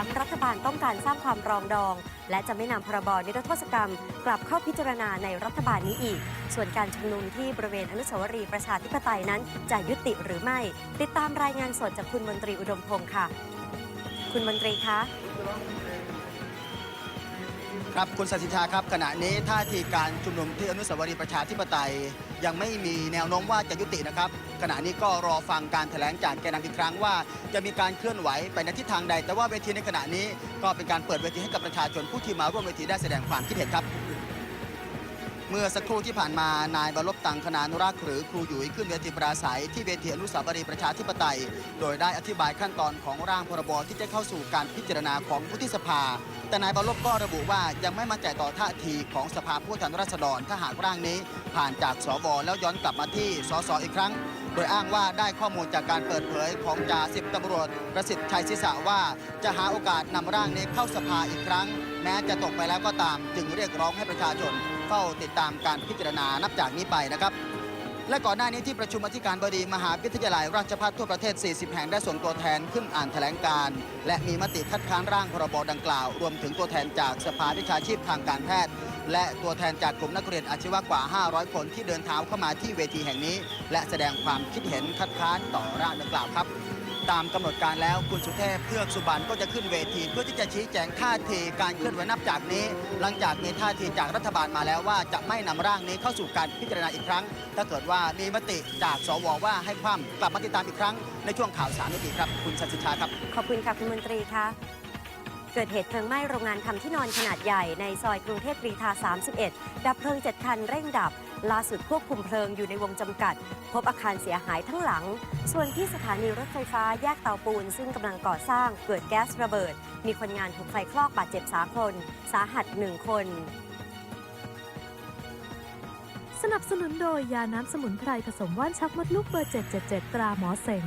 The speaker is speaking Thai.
ย้ำรัฐบาลต้องการสร้างความรองดอง และจะไม่นำพรบนิรโทษกรรม กลับเข้าพิจารณาในรัฐบาลนี้อีก ส่วนการชุมนุมที่บริเวณอนุสาวรีย์ประชาธิปไตยนั้น จะยุติหรือไม่ ติดตามรายงานสดจากคุณมนตรีอุดมพงศ์ค่ะ คุณมนตรีคะ ครับคุณสัสิธาครับขณะนี้ท่าทีการชุมนุมที่อนุสาวรีย์ประชาธิปไตย ยังไม่มีแนวโน้มว่าจะยุตินะครับ ขณะนี้ก็รอฟังการแถลงจากแกนนำอีกครั้งว่า จะมีการเคลื่อนไหวไปในทิศทางใด แต่ว่าเวทีในขณะนี้ก็เป็นการเปิดเวทีให้กับประชาชนผู้ที่มาร่วมเวทีได้แสดงความคิดเห็นครับ เมื่อสักครู่ที่ผ่านมานายบรลบตังคณานุรักษ์หรือครูหยุยขึ้นเวทีปราศัยที่เวทีอนุสาวรีย์ประชาธิปไตย โดยได้อธิบายขั้นตอนของร่างพรบที่จะเข้าสู่การพิจารณาของวุฒิสภา แต่นายบรลบก็ระบุว่ายังไม่มั่นใจต่อท่าทีของสภาผู้แทนราษฎรถ้าหากร่างนี้ ผ่านจากสวแล้วย้อนกลับมาที่สสอีกครั้ง โดยอ้างว่าได้ข้อมูลจากการเปิดเผยของจ่าสิบตำรวจประสิทธิ์ชัยศิษะว่า จะหาโอกาสนำร่างนี้เข้าสภาอีกครั้ง แม้จะตกไปแล้วก็ตามจึงเรียกร้องให้ประชาชน เฝ้าติดตามการพิจารณานับจากนี้ไปนะครับ และก่อนหน้านี้ที่ประชุมอธิการบดีมหาวิทยาลัยราชภัฏทั่วประเทศ 40 แห่งได้ส่งตัวแทนขึ้นอ่านแถลงการ และมีมติคัดค้านร่างพรบดังกล่าว รวมถึงตัวแทนจากสภาวิชาชีพทางการแพทย์ และตัวแทนจากกลุ่มนักเรียนอาชีวะกว่า 500 คนที่เดินเท้าเข้ามาที่เวทีแห่งนี้ และแสดงความคิดเห็นคัดค้านต่อร่างดังกล่าวครับ ตามกำหนดการแล้วคุณสุเทพเทือกสุบรรณก็จะขึ้นเวที เพื่อที่จะชี้แจงท่าทีการเคลื่อนไหวนับจากนี้ หลังจากมีท่าทีจากรัฐบาลมาแล้วว่าจะไม่นำร่างนี้เข้าสู่การพิจารณาอีกครั้ง ถ้าเกิดว่ามีมติจากสวว่าให้คว่ำกลับมาติดตามอีกครั้งในช่วงข่าวสารนี้ครับคุณชัชิชาครับ ขอบคุณค่ะคุณมนตรีคะ เกิดเหตุเพลิงไหม้โรงงานทำที่นอนขนาดใหญ่ในซอยกรุงเทพกรีฑา31 ดับเพลิง 7 คันเร่งดับ ล่าสุดควบคุมเพลิงอยู่ในวงจำกัด พบอาคารเสียหายทั้งหลัง ส่วนที่สถานีรถไฟฟ้าแยกเตาปูน ซึ่งกำลังก่อสร้างเกิดแก๊สระเบิด มีคนงานถูกไฟคลอกบาดเจ็บสาคน สาหัสหนึ่งคนสนับสนุนโดยยาน้ำสมุนไพรผสมว่านชักมดลูกเบอร์ 777 ตราหมอเสง